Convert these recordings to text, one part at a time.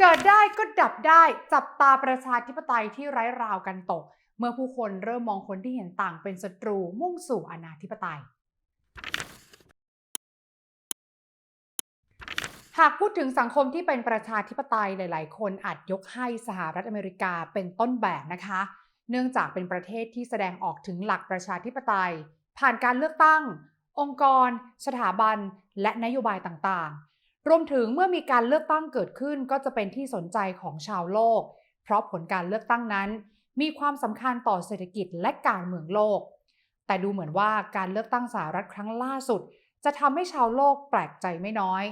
เกิดได้ก็ดับได้จับตาประชาธิปไตยที่ไร้ราวกันตก เมื่อผู้คนเริ่มมองคนที่เห็นต่างเป็นศัตรูมุ่งสู่อนาธิปไตย หากพูดถึงสังคมที่เป็นประชาธิปไตยหลาย ๆ คนอาจยกให้สหรัฐอเมริกาเป็นต้นแบบนะคะ เนื่องจากเป็นประเทศที่แสดงออกถึงหลักประชาธิปไตย ผ่านการเลือกตั้ง องค์กร สถาบัน และนโยบายต่าง ๆ รวมถึงเมื่อมีการเลือกตั้งเกิดขึ้นก็จะเป็นที่สนใจของชาวโลก เพราะผลการเลือกตั้งนั้น มีความสำคัญต่อเศรษฐกิจและการเมืองโลก แต่ดูเหมือนว่าการเลือกตั้งสหรัฐครั้งล่าสุด จะทำให้ชาวโลกแปลกใจไม่น้อย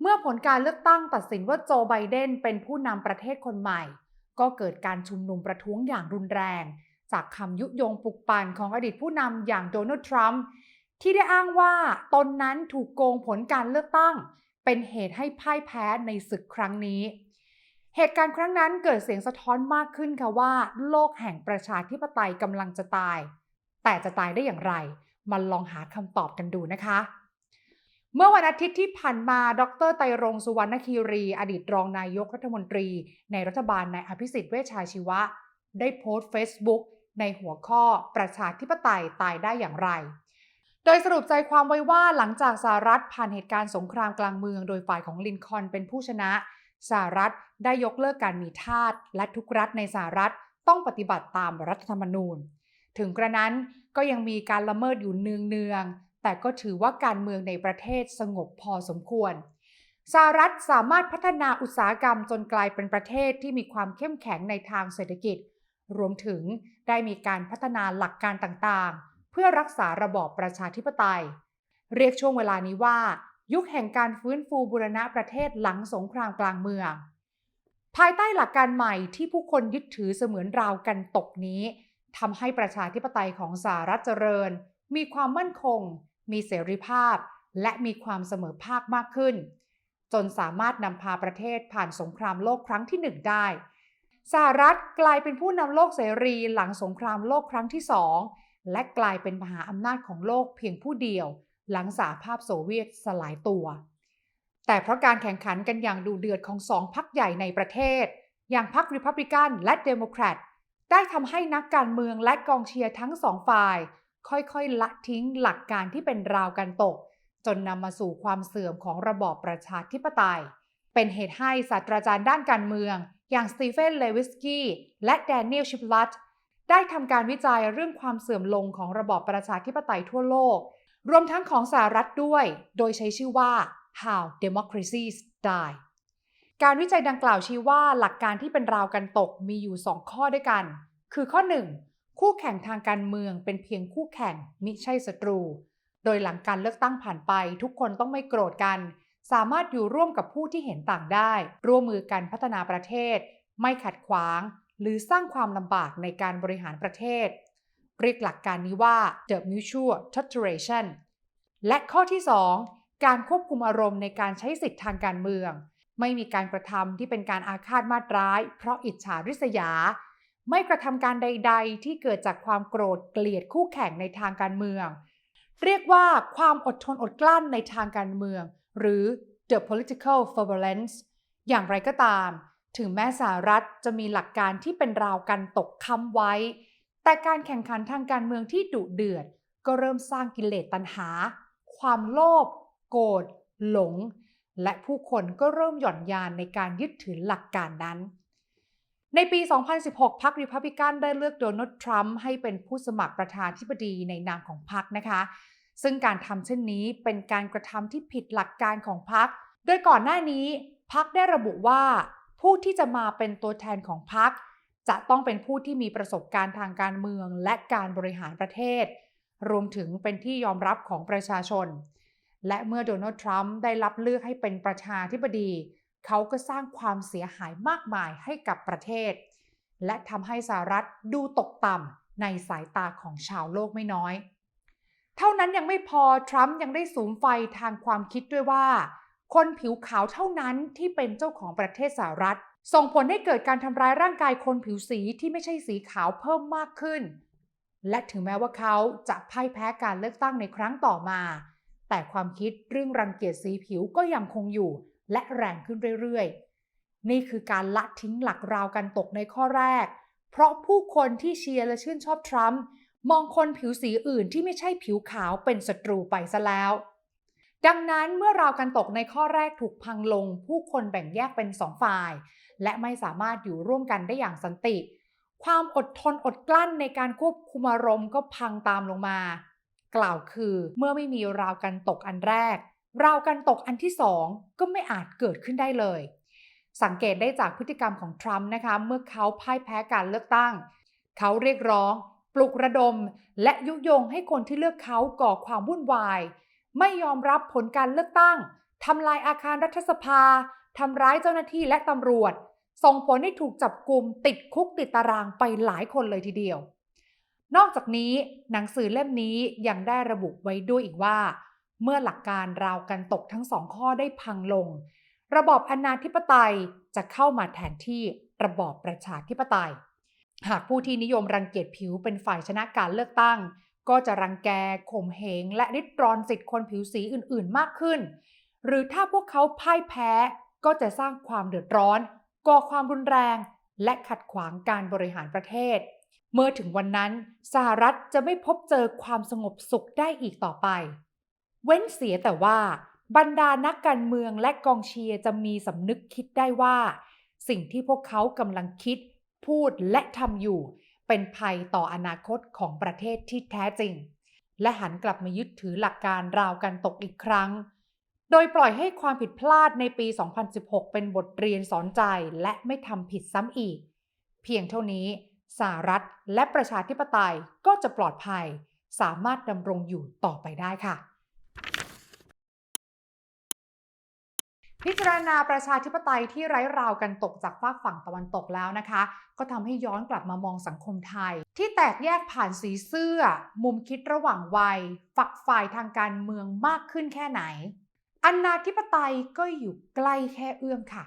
เมื่อผลการเลือกตั้งตัดสินว่าโจไบเดนเป็นผู้นำประเทศคนใหม่ ก็เกิดการชุมนุมประท้วงอย่างรุนแรง จากคำยุยงปลุกปั่นของอดีตผู้นำอย่างโดนัลด์ทรัมป์ที่ได้อ้างว่าตนนั้นถูกโกงผลการเลือกตั้ง เป็นเหตุให้พ่ายแพ้ในศึกครั้งนี้ เหตุการณ์ครั้งนั้นเกิดเสียงสะท้อนมากขึ้นค่ะว่า โลกแห่งประชาธิปไตยกำลังจะตาย แต่จะตายได้อย่างไรมาลองหาคำตอบกันดูนะคะ เมื่อวันอาทิตย์ที่ผ่านมา ดรไตรรงสุวรรณคีรี อดีตรองนายกรัฐมนตรี ในรัฐบาลนายอภิสิทธิ์เวชชาชีวะ ได้โพสต์ Facebook ในหัวข้อประชาธิปไตยตายได้อย่างไร โดยสรุปใจความไว้ว่าหลังจากสหรัฐผ่านเหตุการณ์สงครามกลางเมือง โดยฝ่ายของลินคอนเป็นผู้ชนะสหรัฐได้ยกเลิกการมีทาสและทุกรัฐในสหรัฐต้องปฏิบัติตามรัฐธรรมนูญ ถึงกระนั้นก็ยังมีการละเมิดอยู่เนืองๆแต่ก็ถือว่าการเมืองในประเทศสงบพอสมควรสหรัฐสามารถพัฒนาอุตสาหกรรมจนกลายเป็นประเทศที่มีความเข้มแข็งในทางเศรษฐกิจ รวมถึงได้มีการพัฒนาหลักการต่างๆ เพื่อรักษาระบอบประชาธิปไตย เรียกช่วงเวลานี้ว่า ยุคแห่งการฟื้นฟูบูรณะประเทศหลังสงครามกลางเมือง ภายใต้หลักการใหม่ที่ผู้คนยึดถือเสมือนราวกันตกนี้ทำให้ประชาธิปไตยของสหรัฐเจริญ มีความมั่นคง มีเสรีภาพ และมีความเสมอภาคมากขึ้น จนสามารถนำพาประเทศผ่านสงครามโลกครั้งที่หนึ่งได้สหรัฐกลายเป็นผู้นำโลกเสรีหลังสงครามโลกครั้งที่สอง และกลายเป็นมหาอำนาจของโลกเพียงผู้เดียว หลังสหภาพโซเวียตสลายตัว แต่เพราะการแข่งขันกันอย่างดูเดือดของสองพรรคใหญ่ในประเทศ อย่างพรรคริพับลิกันและเดโมแครตได้ทำให้นักการเมืองและกองเชียร์ทั้งสองฝ่าย ค่อยๆ ละทิ้งหลักการที่เป็นราวกันตก จนนำมาสู่ความเสื่อมของระบอบประชาธิปไตย เป็นเหตุให้ศาสตราจารย์ด้านการเมือง อย่างสตีเฟน เลวิสกี้และแดเนียล ชิปลัต ได้ทำการวิจัยเรื่องความเสื่อมลงของระบอบประชาธิปไตยทั่วโลก รวมทั้งของสหรัฐด้วย โดยใช้ชื่อว่า How Democracies Die การวิจัยดังกล่าวชี้ว่าหลักการที่เป็นราวกันตกมีอยู่ 2 ข้อด้วยกัน คือข้อ 1 คู่แข่งทางการเมืองเป็นเพียงคู่แข่งมิใช่ศัตรู โดยหลังการเลือกตั้งผ่านไป ทุกคนต้องไม่โกรธกัน สามารถอยู่ร่วมกับผู้ที่เห็นต่างได้ ร่วมมือกันพัฒนาประเทศ ไม่ขัดขวาง หรือสร้างความลำบากในการบริหารประเทศ เรียกหลักการนี้ว่า the mutual toleration และข้อที่ 2 การควบคุมอารมณ์ในการใช้สิทธิทางการเมือง ไม่มีการกระทำที่เป็นการอาฆาตมาตร้าย เพราะอิจฉาริษยา ไม่กระทำการใด ๆ ที่เกิดจากความโกรธเกลียดคู่แข่งในทางการเมือง เรียกว่าความอดทนอดกลั้นในทางการเมือง หรือ the political violence อย่างไรก็ตาม ถึงแม้สหรัฐจะมีหลักการที่เป็นราวกันตกค้ำไว้ แต่การแข่งขันทางการเมืองที่ดุเดือด ก็เริ่มสร้างกิเลสตัณหา ความโลภ โกรธ หลง และผู้คนก็เริ่มหย่อนยานในการยึดถือหลักการนั้น ในปี 2016 พรรคริพับลิกันได้เลือกโดนัลด์ทรัมป์ให้เป็นผู้สมัครประธานธิบดีในนามของพรรคนะคะ ซึ่งการทำเช่นนี้เป็นการกระทำที่ผิดหลักการของพรรค โดยก่อนหน้านี้พรรคได้ระบุว่า ผู้ที่จะมาเป็นตัวแทนของพรรคจะต้องเป็นผู้ที่มีประสบการณ์ทางการเมืองและการบริหารประเทศ รวมถึงเป็นที่ยอมรับของประชาชน และเมื่อโดนัลด์ทรัมป์ได้รับเลือกให้เป็นประธานาธิบดี เขาก็สร้างความเสียหายมากมายให้กับประเทศ และทำให้สหรัฐดูตกต่ำในสายตาของชาวโลกไม่น้อย เท่านั้นยังไม่พอ ทรัมป์ยังได้สูมไฟทางความคิดด้วยว่า คนผิวขาวเท่านั้นที่เป็นเจ้าของประเทศสหรัฐ ส่งผลให้เกิดการทำร้ายร่างกายคนผิวสีที่ไม่ใช่สีขาวเพิ่มมากขึ้น และถึงแม้ว่าเขาจะพ่ายแพ้การเลือกตั้งในครั้งต่อมา แต่ความคิดเรื่องรังเกียจสีผิวก็ยังคงอยู่ และแรงขึ้นเรื่อยๆ นี่คือการละทิ้งหลักราวกันตกในข้อแรก เพราะผู้คนที่เชียร์และชื่นชอบทรัมป์มองคนผิวสีอื่นที่ไม่ใช่ผิวขาวเป็นศัตรูไปซะแล้ว ดังนั้นเมื่อราวกันตกในข้อแรกถูกพังลง ผู้คนแบ่งแยกเป็นสองฝ่าย และไม่สามารถอยู่ร่วมกันได้อย่างสันติ ความอดทนอดกลั้นในการควบคุมอารมณ์ก็พังตามลงมา กล่าวคือเมื่อไม่มีราวกันตกอันแรก ราวกันตกอันที่สองก็ไม่อาจเกิดขึ้นได้เลย สังเกตได้จากพฤติกรรมของทรัมป์นะคะเมื่อเขาพ่ายแพ้การเลือกตั้ง เขาเรียกร้อง ปลุกระดม และยุยงให้คนที่เลือกเขาก่อความวุ่นวาย ไม่ยอมรับผลการเลือกตั้งทำลายอาคารรัฐสภาทำร้ายเจ้าหน้าที่และตำรวจ ส่งผลให้ถูกจับกลุ่มติดคุกติดตารางไปหลายคนเลยทีเดียว นอกจากนี้หนังสือเล่มนี้ยังได้ระบุไว้ด้วยอีกว่า เมื่อหลักการราวกันตกทั้งสองข้อได้พังลง ระบอบอนาธิปไตยจะเข้ามาแทนที่ระบอบประชาธิปไตย หากผู้ที่นิยมรังเกียจผิวเป็นฝ่ายชนะการเลือกตั้ง ก็จะรังแกข่มเหงและริดรอนสิทธิคนผิวสีอื่นๆมากขึ้น หรือถ้าพวกเขาพ่ายแพ้ก็จะสร้างความเดือดร้อน ก่อความรุนแรง และขัดขวางการบริหารประเทศ เมื่อถึงวันนั้นสหรัฐจะไม่พบเจอความสงบสุขได้อีกต่อไป เว้นเสียแต่ว่า บรรดานักการเมืองและกองเชียร์จะมีสำนึกคิดได้ว่า สิ่งที่พวกเขากำลังคิด พูดและทำอยู่ เป็นภัยต่ออนาคตของประเทศที่แท้จริง และหันกลับมายึดถือหลักการราวกันตกอีกครั้ง โดยปล่อยให้ความผิดพลาดในปี 2016 เป็นบทเรียนสอนใจและไม่ทำผิดซ้ำอีก เพียงเท่านี้สหรัฐและประชาธิปไตยก็จะปลอดภัย สามารถดำรงอยู่ต่อไปได้ค่ะ พิจารณาประชาธิปไตยที่ไร้ราวกันตกจากฝากฝั่งตะวันตกแล้วนะคะ ก็ทำให้ย้อนกลับมามองสังคมไทย ที่แตกแยกผ่านสีเสื้อ มุมคิดระหว่างวัย ฝักฝ่ายทางการเมืองมากขึ้นแค่ไหนอนาธิปไตยก็อยู่ใกล้แค่เอื้อมค่ะ